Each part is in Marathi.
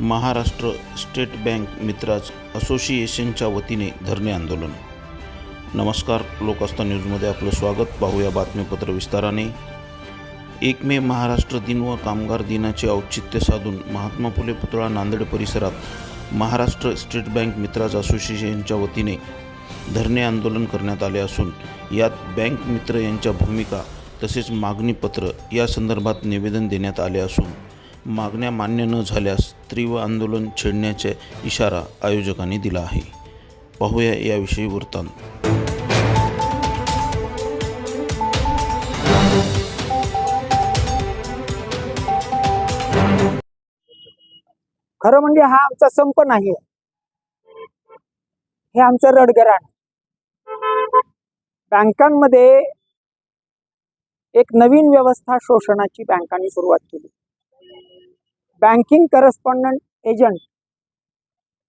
महाराष्ट्र स्टेट बँक मित्राज असोसिएशनच्या वतीने धरणे आंदोलन. नमस्कार लोकास्ता न्यूजमध्ये आपलं स्वागत. पाहूया बातमीपत्र विस्ताराने. एक मे महाराष्ट्र दिन व कामगार दिनाचे औचित्य साधून महात्मा फुले पुतळा नांदेड परिसरात महाराष्ट्र स्टेट बँक मित्राज असोसिएशनच्या वतीने धरणे आंदोलन करण्यात आले असून यात बँक मित्र यांच्या भूमिका तसेच मागणीपत्र या संदर्भात निवेदन देण्यात आले असून मागण्या मान्य न झाल्यास तीव्र आंदोलन छेडण्याचा इशारा आयोजकांनी दिला आहे. पाहूया याविषयी वृत्तांत. खरं म्हणजे हा आमचा संप नाही. हे आमचं रडगराण बँकांमध्ये एक नवीन व्यवस्था शोषणाची बँकांनी सुरुवात केली. बँकिंग करस्पॉन्डंट एजंट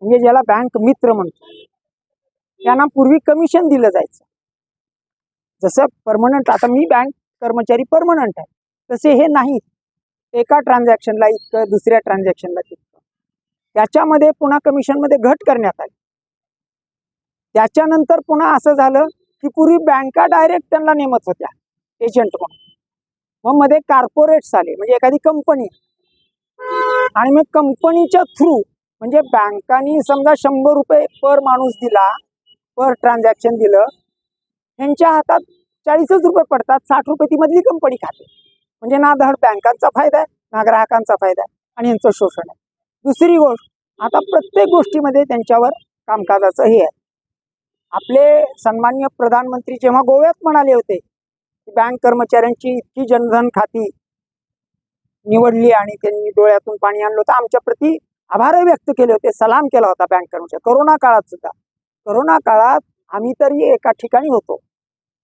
म्हणजे ज्याला बँक मित्र म्हणतो. त्यांना पूर्वी कमिशन दिलं जायचं. जसं परमनंट आता मी बँक कर्मचारी परमनंट आहे. तसे हे नाही एका ट्रान्झॅक्शनला इतकं दुसऱ्या ट्रान्झॅक्शनला तितकं. त्याच्यामध्ये पुन्हा कमिशनमध्ये घट करण्यात आली. त्याच्यानंतर पुन्हा असं झालं की पूर्वी बँका डायरेक्ट त्यांना नेमत होत्या. एजंट म्हणून. मग मध्ये कार्पोरेट्स आले. म्हणजे एखादी कंपनी आणि मग कंपनीच्या थ्रू म्हणजे बँकांनी समजा शंभर रुपये पर माणूस दिला पर ट्रान्झॅक्शन दिलं ह्यांच्या हातात चाळीसच रुपये पडतात साठ रुपये ती मधली कंपनी खाते. म्हणजे ना धड बँकांचा फायदा आहे ना ग्राहकांचा फायदा आहे आणि यांचं शोषण आहे. दुसरी गोष्ट आता प्रत्येक गोष्टीमध्ये त्यांच्यावर कामकाजाचं हे आहे. आपले सन्मान्य प्रधानमंत्री जेव्हा गोव्यात म्हणाले होते की बँक कर्मचाऱ्यांची इतकी जनधन खाती निवडली आणि त्यांनी डोळ्यातून पाणी आणलं होतं. आमच्या प्रती आभारही व्यक्त केले होते. सलाम केला होता बँक कर्मचारी. करोना काळात सुद्धा. करोना काळात आम्ही तरी एका ठिकाणी होतो.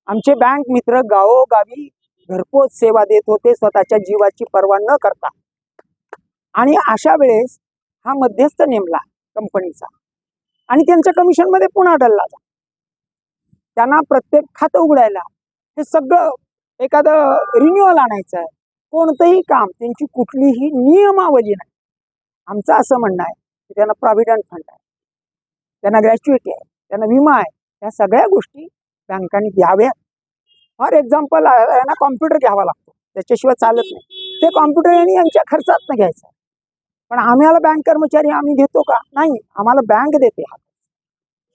आमचे बँक मित्र गावोगावी घरपोच सेवा देत होते. स्वतःच्या जीवाची पर्वा न करता. आणि अशा वेळेस हा मध्यस्थ नेमला कंपनीचा. आणि त्यांच्या कमिशनमध्ये पुन्हा डल्ला जा. त्यांना प्रत्येक खातं उघडायला हे सगळं एखादं रिन्युअल आणायचं आहे. कोणतंही काम त्यांची कुठलीही नियमावली नाही. आमचं असं म्हणणं आहे की त्यांना प्रॉव्हिडंट फंड आहे. त्यांना ग्रॅच्युइटी आहे. त्यांना विमा आहे. ह्या सगळ्या गोष्टी बँकांनी द्याव्यात फॉर एक्झाम्पल यांना कॉम्प्युटर घ्यावा लागतो. त्याच्याशिवाय चालत नाही. ते कॉम्प्युटर यांनी यांच्या खर्चात घ्यायचं. पण आम्हाला बँक कर्मचारी आम्ही घेतो का? नाही. आम्हाला बँक देते हा.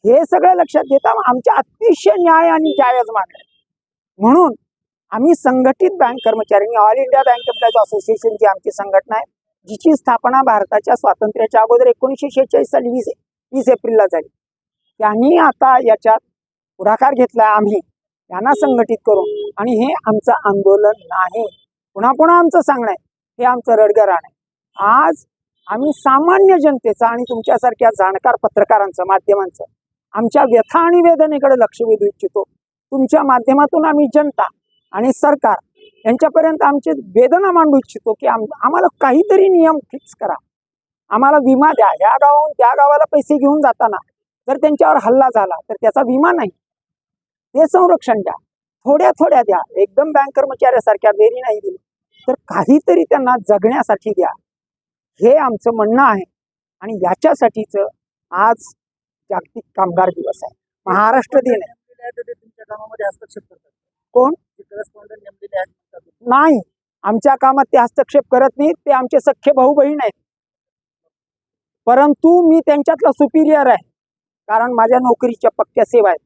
हे सगळं लक्षात घेता आमच्या अतिशय न्याय आणि जायज मागण्या म्हणून आम्ही संघटित बँक कर्मचाऱ्यांनी all India bank employees association जी आमची संघटना आहे जिची स्थापना भारताच्या स्वातंत्र्याच्या अगोदर एकोणीसशे शेहेचाळीस साली वीस वीस एप्रिलला झाली. त्यांनी आता याच्यात पुढाकार घेतला आम्ही यांना संघटित करून. आणि हे आमचं आंदोलन नाही. पुन्हा पुन्हा आमचं सांगणं आहे हे आमचं रडगराण आहे. आज आम्ही सामान्य जनतेचं आणि तुमच्यासारख्या जाणकार पत्रकारांचं माध्यमांचं आमच्या व्यथा आणि वेदनेकडे लक्ष वेधू इच्छितो. तुमच्या माध्यमातून आम्ही जनता आणि सरकार यांच्यापर्यंत आमची वेदना मांडू इच्छितो की आम आम्हाला काहीतरी नियम फिक्स करा. आम्हाला विमा द्या. ह्या गावाहून त्या गावाला पैसे घेऊन जाताना जर त्यांच्यावर हल्ला झाला तर त्याचा विमा नाही. ते संरक्षण द्या. थोड्या थोड्या द्या. एकदम बँक कर्मचाऱ्यासारख्या बेरी नाही दिली तर काहीतरी त्यांना जगण्यासाठी द्या. हे आमचं म्हणणं आहे आणि याच्यासाठीच आज जागतिक कामगार दिवस आहे. महाराष्ट्र दिन आहे. तुमच्या कामामध्ये हस्तक्षेप करतात. कोण? नाही. आमच्या कामात ते हस्तक्षेप करत नाहीत. ते आमचे सख्खे भाऊ बहीण आहेत. परंतु मी त्यांच्यातला सुपिरियर आहे. कारण माझ्या नोकरीच्या पक्क्या सेवा आहेत.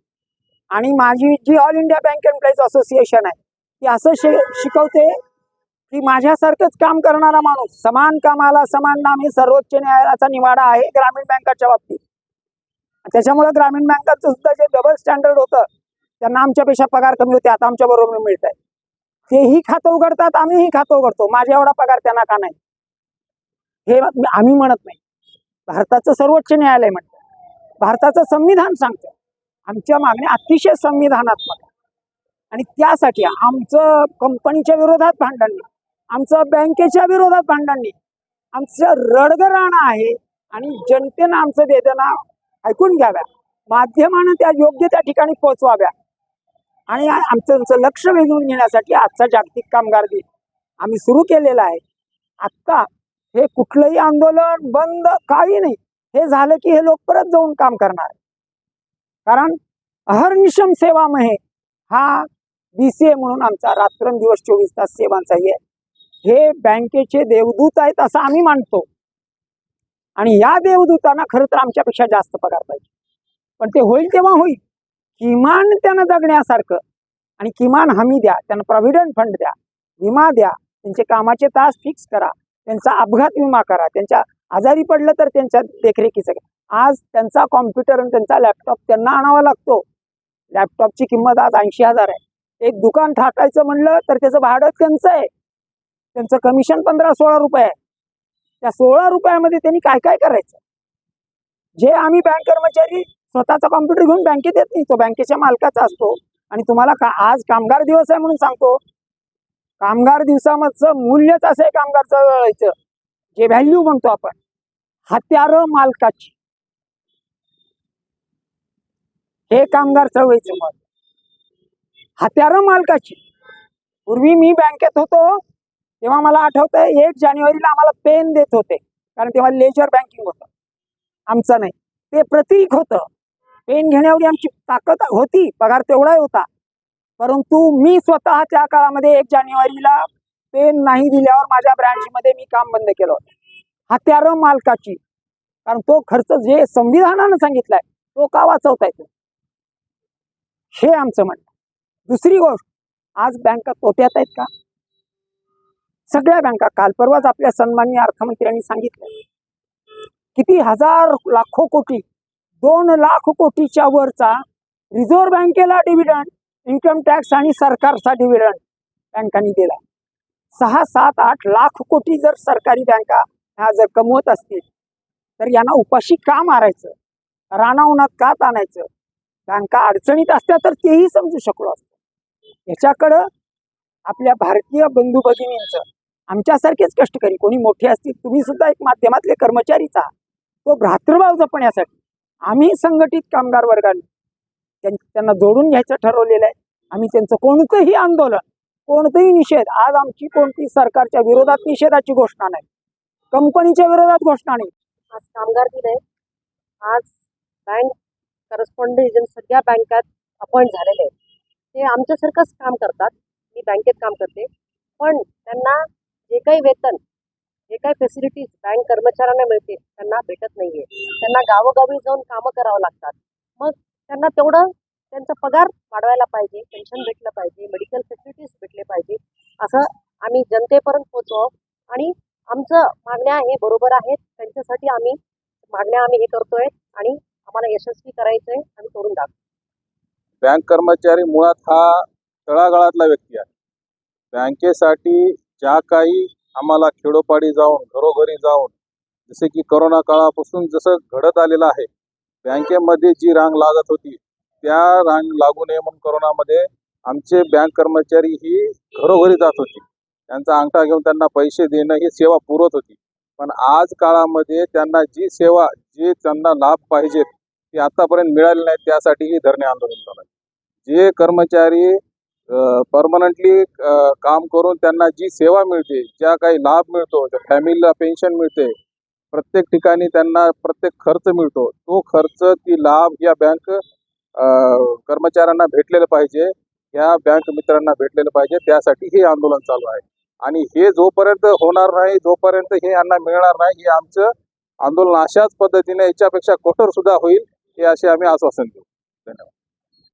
आणि माझी जी all India bank employees association आहे ती असं शे शिकवते की माझ्यासारखंच काम करणारा माणूस समान कामाला समान नाम हे सर्वोच्च न्यायालयाचा निवाडा आहे ग्रामीण बँकाच्या बाबतीत. त्याच्यामुळे ग्रामीण बँकाचं सुद्धा जे डबल स्टँडर्ड होतं त्यांना आमच्यापेक्षा पगार कमी होते आता आमच्या बरोबर मिळत आहे तेही खातं उघडतात आम्हीही खातं उघडतो. माझ्या एवढा पगार त्यांना का नाही? हे आम्ही म्हणत नाही. भारताचं सर्वोच्च न्यायालय म्हणतं. भारताचं संविधान सांगतं. आमच्या मागण्या अतिशय संविधानात्मक आणि त्यासाठी आमचं कंपनीच्या विरोधात भांडण नाही. आमचं बँकेच्या विरोधात भांडण नाही. आमचं रडगराणं आहे आणि जनतेनं आमचं वेदना ऐकून घ्याव्या. माध्यमानं त्या योग्य त्या ठिकाणी पोहोचवाव्या आणि आमचं लक्ष वेधून घेण्यासाठी आजचा जागतिक कामगार दिन आम्ही सुरू केलेला आहे. आत्ता हे कुठलंही आंदोलन बंद काही नाही. हे झालं की हे लोक परत जाऊन काम करणार कारण अहर्निशम सेवा महे हा बी सी ए म्हणून आमचा रात्रंदिवस चोवीस तास सेवांचाही आहे हे बँकेचे देवदूत आहेत असं आम्ही मानतो. आणि या देवदूतांना खरं तर आमच्यापेक्षा जास्त पगार पाहिजे. पण ते होईल तेव्हा होईल. किमान त्यांना जगण्यासारखं आणि किमान हमी द्या त्यांना प्रॉव्हिडंट फंड द्या विमा द्या त्यांचे कामाचे तास फिक्स करा त्यांचा अपघात विमा करा त्यांच्या आजारी पडलं तर त्यांच्या देखरेखीचं घ्या. आज त्यांचा कॉम्प्युटर आणि त्यांचा लॅपटॉप त्यांना आणावा लागतो. लॅपटॉपची किंमत आज ऐंशी हजार आहे. एक दुकान ठाकायचं म्हणलं तर त्याचं भाडं त्यांचं आहे. त्यांचं कमिशन पंधरा सोळा रुपये आहे. त्या सोळा रुपयामध्ये त्यांनी काय काय करायचं? जे आम्ही बँक कर्मचारी स्वतःचा कॉम्प्युटर घेऊन बँकेत येत नाही. तो बँकेच्या मालकाचा असतो. आणि तुम्हाला का आज कामगार दिवस आहे म्हणून सांगतो. कामगार दिवसामधचं मूल्यच असं आहे कामगारचं जे व्हॅल्यू म्हणतो आपण. हत्यार मालकाची. हे कामगार चळवळीचं मत. हत्यार मालकाची. पूर्वी मी बँकेत होतो तेव्हा मला आठवतंय एक जानेवारीला आम्हाला पेन देत होते. कारण तेव्हा लेजर बँकिंग होतं. आमचं नाही. ते प्रतीक होतं. पेन घेण्याएवढी आमची ताकद होती पगार तेवढाही होता. परंतु मी स्वतः त्या काळामध्ये एक जानेवारीला पेन नाही दिल्यावर माझ्या ब्रँचमध्ये मी काम बंद केलं होतं. हत्यारं मालकाची. कारण तो खर्च जे संविधानानं सांगितलाय तो का वाचवता येतो हे आमचं म्हणणं. दुसरी गोष्ट आज बँका तोट्यात आहेत का? सगळ्या बँका काल परवाच आपल्या सन्माननीय अर्थमंत्र्यांनी सांगितलं. किती हजार लाखो कोटी दोन लाख कोटीच्या वरचा रिझर्व्ह बँकेला डिव्हिडंड इन्कम टॅक्स आणि सरकारचा डिव्हिडंड बँकांनी दिला. सहा सात आठ लाख कोटी जर सरकारी बँका ह्या जर कमवत असतील तर यांना उपाशी का मारायचं? रानावनात का ताणायचं? बँका अडचणीत असत्या तर तेही समजू शकलो असतो. याच्याकडं आपल्या भारतीय बंधू भगिनींचं आमच्यासारखेच कष्टकरी कोणी मोठे असतील तुम्ही सुद्धा एक माध्यमातले कर्मचारीच आहात. तो भ्रातृभाव जपण्यासाठी आम्ही संघटित कामगार वर्गाने त्यां- त्यांना जोडून घ्यायचं ठरवलेलं आहे. आम्ही त्यांचं कोणतंही आंदोलन कोणतंही निषेध आज आमची कोणती सरकारच्या विरोधात निषेधाची घोषणा नाही. कंपनीच्या विरोधात घोषणा नाही. आज कामगार दिन आहे. आज बँक करस्पॉन्डंट एजंट सगळ्या बँकात अपॉइंट झालेले आहेत. ते आमच्यासारखंच काम करतात. मी बँकेत काम करते. पण त्यांना जे काही वेतन जे काही फॅसिलिटीज बँक कर्मचाऱ्यांना मिळते त्यांना भेटत नाहीये. त्यांना गावोगावी जाऊन कामं करावं लागतात. मग त्यांना तेवढं त्यांचा पगार वाढवायला पाहिजे पेन्शन भेटलं पाहिजे मेडिकल फॅसिलिटीज भेटले पाहिजे असं आम्ही जनतेपर्यंत पोचव आणि आमचं मागण्या हे बरोबर आहेत. त्यांच्यासाठी आम्ही मागण्या आम्ही हे करतोय आणि आम्हाला यशस्वी करायचंय आम्ही करून दाखव बँक कर्मचारी मुळात हा तळागाळातला व्यक्ती आहे. बँकेसाठी ज्या काही आम्हाला खेडोपाडी जाऊन घरोघरी जाऊन जसे की करोना काळापासून जसं घडत आलेलं आहे बँकेमध्ये जी रांग लागत होती त्या रांग लागू नये म्हणून करोनामध्ये आमचे बँक कर्मचारी ही घरोघरी जात होती. त्यांचा अंगठा घेऊन त्यांना पैसे देणं ही सेवा पुरवत होती. पण आज काळामध्ये त्यांना जी सेवा जी त्यांना लाभ पाहिजेत ती आतापर्यंत मिळाली नाही त्यासाठी ही धरणे आंदोलन झालं जे कर्मचारी परमनंटली काम करून त्यांना जी सेवा मिळते ज्या काही लाभ मिळतो त्या फॅमिलीला पेन्शन मिळते प्रत्येक ठिकाणी त्यांना प्रत्येक खर्च मिळतो. तो खर्च ती लाभ या बँक कर्मचाऱ्यांना भेटलेलं पाहिजे. या बँक मित्रांना भेटलेलं पाहिजे. त्यासाठी हे आंदोलन चालू आहे. आणि हे जोपर्यंत होणार नाही जोपर्यंत हे यांना मिळणार नाही हे आमचं आंदोलन अशाच पद्धतीने याच्यापेक्षा कठोर सुद्धा होईल हे असे आम्ही आश्वासन देऊ. धन्यवाद.